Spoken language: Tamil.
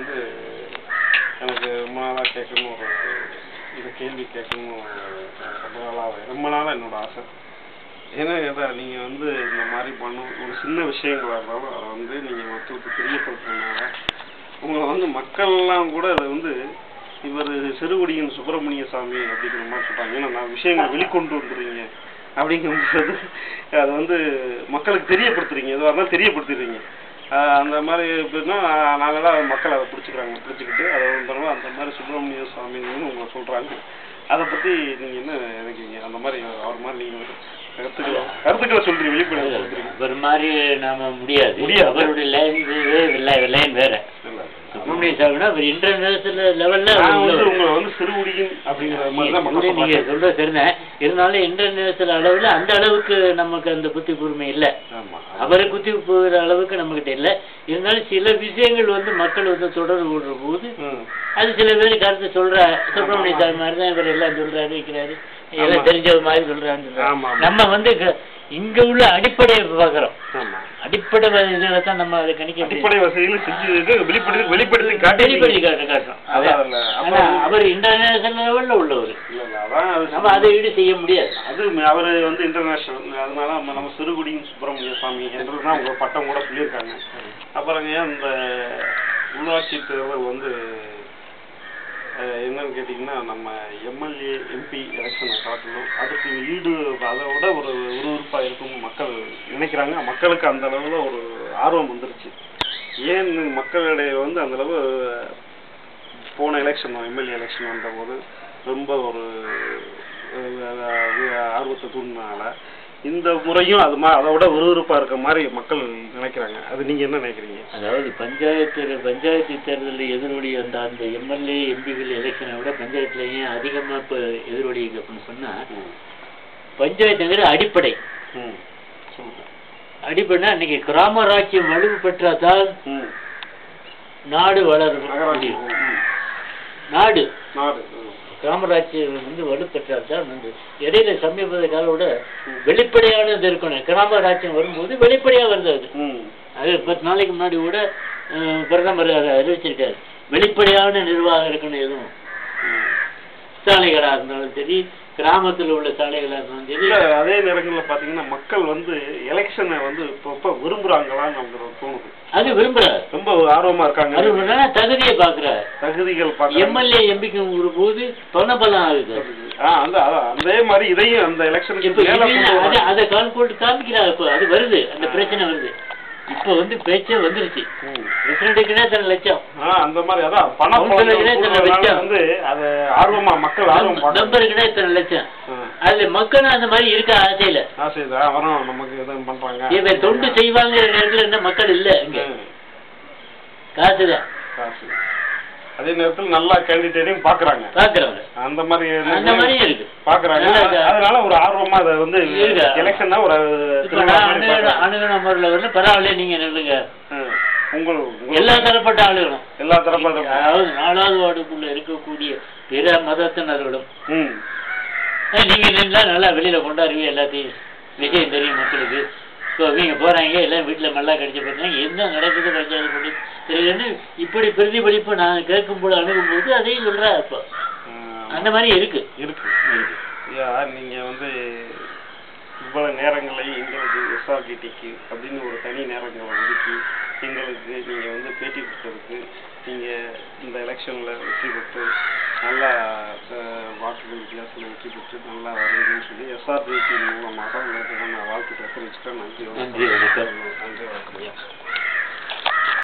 வந்து எனக்கு ரொம்ப நாளாக கேட்கணும் ஒரு இந்த கேள்வி கேட்கணும் ரொம்ப நாளாக ரொம்ப நாளாக என்னோட ஆசை. ஏன்னா ஏதா நீங்கள் வந்து இந்த மாதிரி பண்ணும் ஒரு சின்ன விஷயங்களாக இருந்தாலும் அதை வந்து நீங்கள் மக்களுக்கு தெரியப்படுத்துறதுனால உங்களை வந்து மக்கள்லாம் கூட அதை வந்து இவர் சிறுகுடியின் சுப்பிரமணிய சாமி அப்படிங்கிற மாதிரி சொல்கிறாங்க ஏன்னா நான் விஷயங்களை வெளிக்கொண்டு வந்துடுறீங்க அப்படிங்கும்போது அதை வந்து மக்களுக்கு தெரியப்படுத்துறீங்க. எதுவாக இருந்தாலும் தெரியப்படுத்திடுறீங்க. அந்த மாதிரி எப்படின்னா நாங்களாம் மக்கள் அதை பிடிச்சிக்கிறாங்க பிடிச்சிக்கிட்டு அதை வந்து அந்த மாதிரி சுப்பிரமணிய சுவாமின்னு உங்களை சொல்கிறாங்க அதை பற்றி நீங்கள் என்ன நினைக்கிறீங்க? அந்த மாதிரி அவர் மாதிரி நீங்கள் கருத்துக்களை கருத்துக்களை சொல்றீங்க வெளிப்படையாக சொல்றீங்க. ஒரு மாதிரி நாம முடியாது. முடியாது. அவருடைய லைன் லைன் வேற. சுப்பிரமணிய சாமினா அவர் இன்டர்நேஷனல் லெவல்ல உங்களை வந்து சிறுகுடியின் அப்படிங்கிற மாதிரி தான் மக்கள் நீங்க சொல்றாங்க. இருந்தாலும் இன்டர்நேஷனல் அளவுல அந்த அளவுக்கு நமக்கு அந்த புத்தி கூர்மை இல்ல ஆமா அவரை குத்தி போகிற அளவுக்கு நம்மகிட்ட இல்ல இருந்தாலும் சில விஷயங்கள் வந்து மக்கள் வந்து தொடர்பு விடுற போது. அது சில பேர் கருத்து சொல்ற சுப்பிரமணிய சாமி மாதிரி தான் இவர் எல்லாம் சொல்றாரு வைக்கிறாரு. எல்லாம் தெரிஞ்சது மாதிரி சொல்றான்னு. நம்ம வந்து இங்க உள்ள அடிப்படையை பார்க்கிறோம் ஆமா. அடிப்படை தான் நம்ம அதை கணிக்க அடிப்படை வசதிகளை செஞ்சு வெளிப்படுத்தி வெளிப்படுத்தி காட்டி காட்டுறோம். அவர் இன்டர்நேஷனல் லெவல்ல உள்ளவர். நம்ம அதை ஈடு செய்ய முடியாது. அது அவரு வந்து இன்டர்நேஷனல் அதனால நம்ம நம்ம சிறுகுடியின் சுப்பிரமணிய சாமி என்றுதான் உங்க பட்டம் கூட சொல்லியிருக்காங்க. அப்புறங்க இந்த உள்ளாட்சி தேர்தல் வந்து என்னன்னு கேட்டிங்கன்னா நம்ம எம்எல்ஏ எம்பி எலெக்ஷனை காட்டணும். அதுக்கு ஈடு அதை விட ஒரு விறுவிறுப்பாக இருக்கும் மக்கள் நினைக்கிறாங்க. மக்களுக்கு அந்த அளவில் ஒரு ஆர்வம் வந்துருச்சு. ஏன் மக்களிடையே வந்து அந்தளவு போன எலெக்ஷன் எம்எல்ஏ எலெக்ஷன் வந்தபோது ரொம்ப ஒரு ஆர்வத்தை தூண்டினால இந்த முறையும் அது மா அதை விட விறுவிறுப்பாக இருக்க மாதிரி மக்கள் நினைக்கிறாங்க. அது நீங்கள் என்ன நினைக்கிறீங்க? அதாவது பஞ்சாயத்து பஞ்சாயத்து தேர்தலில் எதிரொலி அந்த அந்த எம்எல்ஏ எம்பிகள் எலெக்ஷனை விட பஞ்சாயத்துல ஏன் அதிகமா இப்போ எதிரொலி அப்படின்னு சொன்னா பஞ்சாயத்துங்கிற அடிப்படை. அடிப்படைனா இன்னைக்கு கிராமராட்சியம் வலுவு பெற்றாதான் நாடு வளரும். நாடு. நாடு. கிராமராட்சியம் வந்து வலுப்பெற்றால் தான் வந்து இடையில சமீப காலோட வெளிப்படையானது இருக்கணும். கிராமராட்சியம் வரும்போது வெளிப்படையா வருது அது. அது பத்து நாளைக்கு முன்னாடி கூட பிரதமர் அதை அறிவிச்சிருக்காரு. வெளிப்படையான நிர்வாகம் இருக்கணும் எதுவும். ம். சாலைகளா இருந்தாலும் சரி கிராமத்தில் உள்ள சாலைகளா இருந்தாலும் சரி. இல்ல அதே நேரங்கள்ல பாத்தீங்கன்னா மக்கள் வந்து எலெக்ஷனை வந்து இப்ப விரும்புறாங்களான்னு நமக்கு தோணுது. அது விரும்புறாரு. ரொம்ப ஆர்வமா இருக்காங்க. தகுதியை பாக்குறாரு. தகுதிகள் எம்எல்ஏ எம்பிக்கு ஒரு போது தொன்னபலம் ஆகுது. அந்த அதே மாதிரி இதையும் அந்த எலெக்ஷனுக்கு அதை கால் போட்டு காமிக்கிறாரு. அது வருது அந்த பிரச்சனை வருது. இப்போ வந்து பேச்சே வந்துருச்சு ம். பிரசிடண்ட்டுக்குனே தன் லட்சம் அந்த மாதிரி அதான் பண கவுன்சிலர்களே புழக்கம் தன்னை கூடுறதுனால வச்சா. வந்து அது ஆர்வமா மக்கள் ஆர்வம். நம்பருக்குனே இத்தனை லட்சம். அதுல மக்களும் அந்த மாதிரி இருக்க ஆசையில ஆசைதான் வரும் நமக்கு எதுவும் பண்றாங்க இவன் தொண்டு செய்வாங்கிற நேரத்துல என்ன மக்கள் இல்ல இங்க. காசுதான் காசு அதே நேரத்தில் நல்லா கேண்டிடேட்டையும் பாக்குறாங்க. பாக்குறவங்க அந்த மாதிரி அந்த மாதிரியும் இருக்கு. பாக்குறாங்க. அதனால ஒரு ஆர்வமா அதை வந்து. எலெக்ஷன் தான் ஒரு மாதிரி. அணுகணும் முறையில் வந்து பரவாயில்ல நீங்க நில்லுங்க. உங்கள் எல்லா தரப்பட்ட ஆளுகளும். எல்லா தரப்பட்ட அதாவது நாலாவது வார்டுக்குள்ள இருக்கக்கூடிய பிற மதத்தினர்களும். நீங்க நின்றா நல்லா வெளியில கொண்டாடுவீங்க எல்லாத்தையும். விஷயம் தெரியும் மக்களுக்கு. இப்போ இவங்க போறாங்க எல்லாம் வீட்டுல நல்லா கடிச்சு பார்த்தாங்க என்ன நடக்குது பஞ்சாயத்து பண்ணி தெரியலன்னு இப்படி பிரதிபலிப்பு நான் கேட்கும்போது அணுகும்போது அதையும் சொல்றா இப்போ. அந்த மாதிரி இருக்கு. இருக்கு ஐயா நீங்க வந்து இவ்வளவு நேரங்களை எங்களுக்கு எஸ்ஆர்டிடிக்கு அப்படின்னு ஒரு தனி நேரங்களை ஒதுக்கி எங்களுக்கு நீங்க வந்து பேட்டி கொடுத்ததுக்கு நீங்க இந்த எலெக்ஷன்ல வெற்றி பெற்று நல்லா வாக்குகள் வித்தியாசத்தில் வெற்றி பெற்று நல்லா Ndiyo, sabi hiki ni mwa mwa mwa mwa